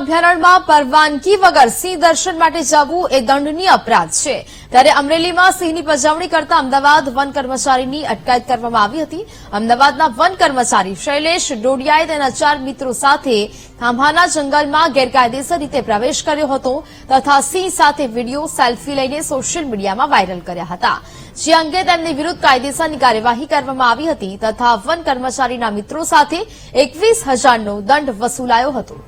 અભયારણ્યમાં પરવાનગી વગર સિંહ દર્શન માટે જવું એ દંડનીય અપરાધ છે. ત્યારે અમરેલીમાં સિંહની પજવણી કરતા અમદાવાદ વન કર્મચારીની અટકાયત કરવામાં આવી હતી. અમદાવાદના વન કર્મચારી શૈલેષ ડોડિયાએ તેના ચાર મિત્રો સાથે ખાંભાના જંગલમાં ગેરકાયદેસર રીતે પ્રવેશ કર્યો હતો તથા સિંહ સાથે વીડિયો સેલ્ફી લઈને સોશિયલ મીડિયામાં વાયરલ કર્યા હતા. જે અંગે તેમની વિરુદ્ધ કાયદેસરની કાર્યવાહી કરવામાં આવી હતી તથા વન કર્મચારીના મિત્રો સાથે એકવીસ હજારનો દંડ વસૂલાયો હતો.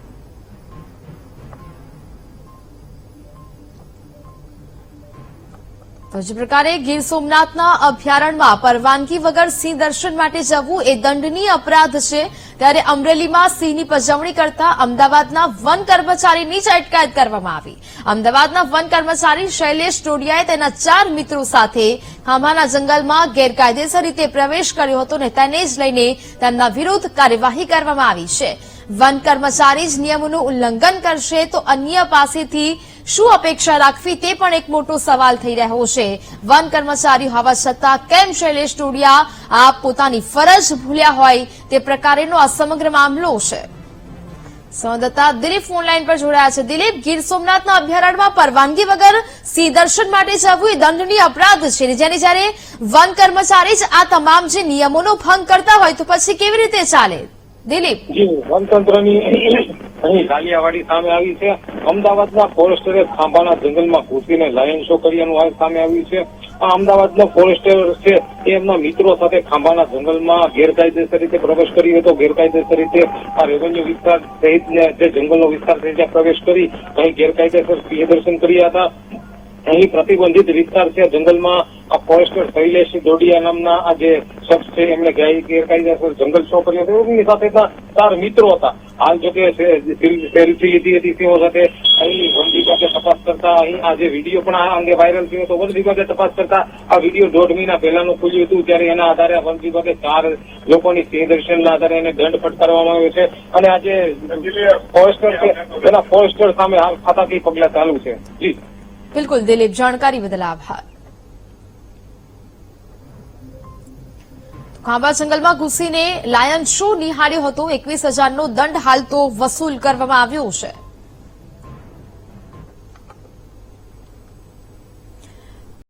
તો જે પ્રકારે ગીર સોમનાથના અભયારણ્યમાં પરવાનગી વગર સિંહ દર્શન માટે જવું એ દંડનીય અપરાધ છે. ત્યારે અમરેલીમાં સિંહની પજવણી કરતા અમદાવાદના વન કર્મચારીની જ અટકાયત કરવામાં આવી. અમદાવાદના વન કર્મચારી શૈલેષ ટોડિયાએ તેના ચાર મિત્રો સાથે ખાંભાના જંગલમાં ગેરકાયદેસર રીતે પ્રવેશ કર્યો હતો અને તેને જ લઈને તેમના વિરુદ્ધ કાર્યવાહી કરવામાં આવી છે. વન કર્મચારી જ નિયમોનું ઉલ્લંઘન કરશે તો અન્ય પાસેથી શું અપેક્ષા રાખવી તે પણ એક મોટો સવાલ થઈ રહ્યો છે. વન કર્મચારી હોવા છતાં કેમ શૈલેષ ટોડિયા આ પોતાની ફરજ ભૂલ્યા હોય તે પ્રકારેનો આ સમગ્ર મામલો છે. સંવાદદાતા દિલીપ ફોનલાઈન પર જોડાયા છે. દિલીપ, ગીર સોમનાથના અભયારણ્યમાં પરવાનગી વગર સિંહ દર્શન માટે જવું એ દંડનીય અપરાધ છે જેને જ્યારે વન કર્મચારી જ આ તમામ જે નિયમોનો ભંગ કરતા હોય તો પછી કેવી રીતે ચાલે? દિલીપ. વનતંત્રની અહીં ઝાલિયાવાડી સામે આવી છે. અમદાવાદના ફોરેસ્ટરે ખાંભાના જંગલમાં ઘૂસીને લાયન શો કર્યાનું આ સામે આવ્યું છે. આ અમદાવાદનો ફોરેસ્ટર છે એ એમના મિત્રો સાથે ખાંભાના જંગલમાં ગેરકાયદેસર રીતે પ્રવેશ કર્યો હતો. ગેરકાયદેસર રીતે આ રેવન્યુ વિસ્તાર સહિત જે જંગલનો વિસ્તાર છે ત્યાં પ્રવેશ કરી અહીં ગેરકાયદેસર સિંહ દર્શન કર્યા હતા. અહીં પ્રતિબંધિત વિસ્તાર છે જંગલમાં આ ફોરેસ્ટર શૈલેષ દોડિયા નામના આ જે શખ્સ છે એમણે ગેરકાયદેસર જંગલ શો કર્યો હતો એમની સાથે ચાર મિત્રો હતા. હાલ જો કે સેલ્ફી લીધી હતી તેઓ સાથે. અહીં વન તપાસ કરતા અહીં આ જે વીડિયો પણ આ અંગે વાયરલ થયો હતો. વન વિભાગે તપાસ કરતા આ વીડિયો દોઢ મહિના પહેલાનું ખુલ્યું હતું. ત્યારે એના આધારે વન વિભાગે ચાર લોકોની સિંહ દર્શનના આધારે એને દંડ ફટકારવામાં આવ્યો છે. અને આ જે ફોરેસ્ટર છે, એના ફોરેસ્ટર સામે હાલ ખાતાથી પગલા ચાલુ છે. જી. બિલકુલ, દિલીપ, જાણકારી બદલ આભાર. ખાંભા જંગલમાં ઘૂસીને લાયન શો નિહાળ્યો હતો? એકવીસ હજારનો દંડ હાલ તો વસૂલ કરવામાં આવ્યો છે.